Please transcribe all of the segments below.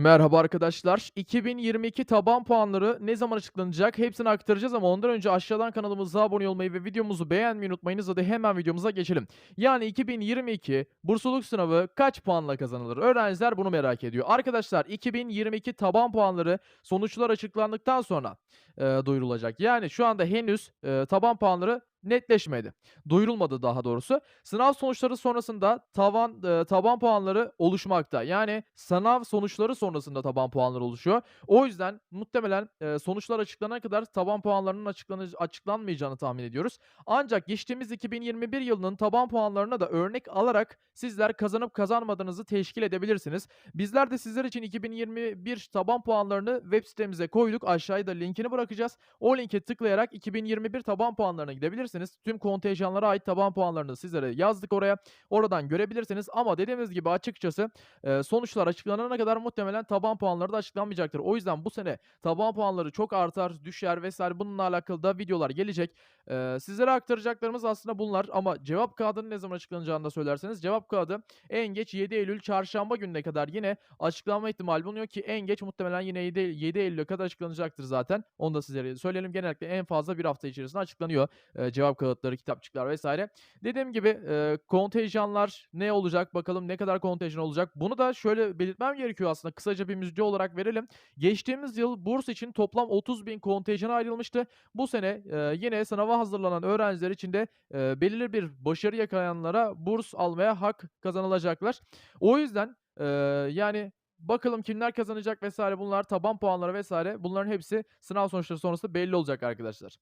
Merhaba arkadaşlar. 2022 taban puanları ne zaman açıklanacak? Hepsini aktaracağız ama ondan önce aşağıdan kanalımıza abone olmayı ve videomuzu beğenmeyi unutmayınız. Hadi hemen videomuza geçelim. Yani 2022 bursluluk sınavı kaç puanla kazanılır? Öğrenciler bunu merak ediyor. Arkadaşlar 2022 taban puanları sonuçlar açıklandıktan sonra e, duyurulacak. Yani şu anda henüz e, taban puanları netleşmedi. Duyurulmadı daha doğrusu. Sınav sonuçları sonrasında tavan e, taban puanları oluşmakta. Yani sınav sonuçları sonrasında taban puanları oluşuyor. O yüzden muhtemelen e, sonuçlar açıklanana kadar taban puanlarının açıklanı- açıklanmayacağını tahmin ediyoruz. Ancak geçtiğimiz 2021 yılının taban puanlarına da örnek alarak sizler kazanıp kazanmadığınızı teşkil edebilirsiniz. Bizler de sizler için 2021 taban puanlarını web sitemize koyduk. Aşağıya da linkini bırakacağız. O linke tıklayarak 2021 taban puanlarına gidebilirsiniz. Tüm kontenjanlara ait taban puanlarını sizlere yazdık oraya. Oradan görebilirsiniz ama dediğimiz gibi açıkçası e, sonuçlar açıklanana kadar muhtemelen taban puanları da açıklanmayacaktır. O yüzden bu sene taban puanları çok artar, düşer vesaire bununla alakalı da videolar gelecek. E, sizlere aktaracaklarımız aslında bunlar ama cevap kağıdının ne zaman açıklanacağını da söylerseniz cevap kağıdı en geç 7 Eylül çarşamba gününe kadar yine açıklanma ihtimali bulunuyor ki en geç muhtemelen yine 7, 7 Eylül'e kadar açıklanacaktır zaten. Onu da sizlere söyleyelim. Genellikle en fazla bir hafta içerisinde açıklanıyor. e, cevap kağıtları, kitapçıklar vesaire. Dediğim gibi e, kontenjanlar ne olacak bakalım ne kadar kontenjan olacak. Bunu da şöyle belirtmem gerekiyor aslında kısaca bir müjde olarak verelim. Geçtiğimiz yıl burs için toplam 30 bin kontenjana ayrılmıştı. Bu sene e, yine sınava hazırlanan öğrenciler için de e, belirli bir başarı yakalayanlara burs almaya hak kazanılacaklar. O yüzden e, yani bakalım kimler kazanacak vesaire bunlar taban puanları vesaire bunların hepsi sınav sonuçları sonrası belli olacak arkadaşlar.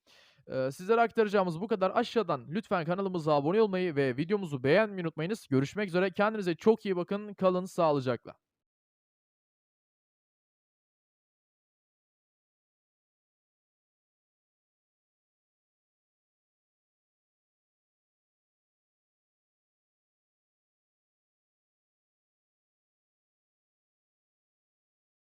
Eee, sizlere aktaracağımız bu kadar. Aşağıdan lütfen kanalımıza abone olmayı ve videomuzu beğenmeyi unutmayınız. Görüşmek üzere. Kendinize çok iyi bakın. Kalın sağlıcakla.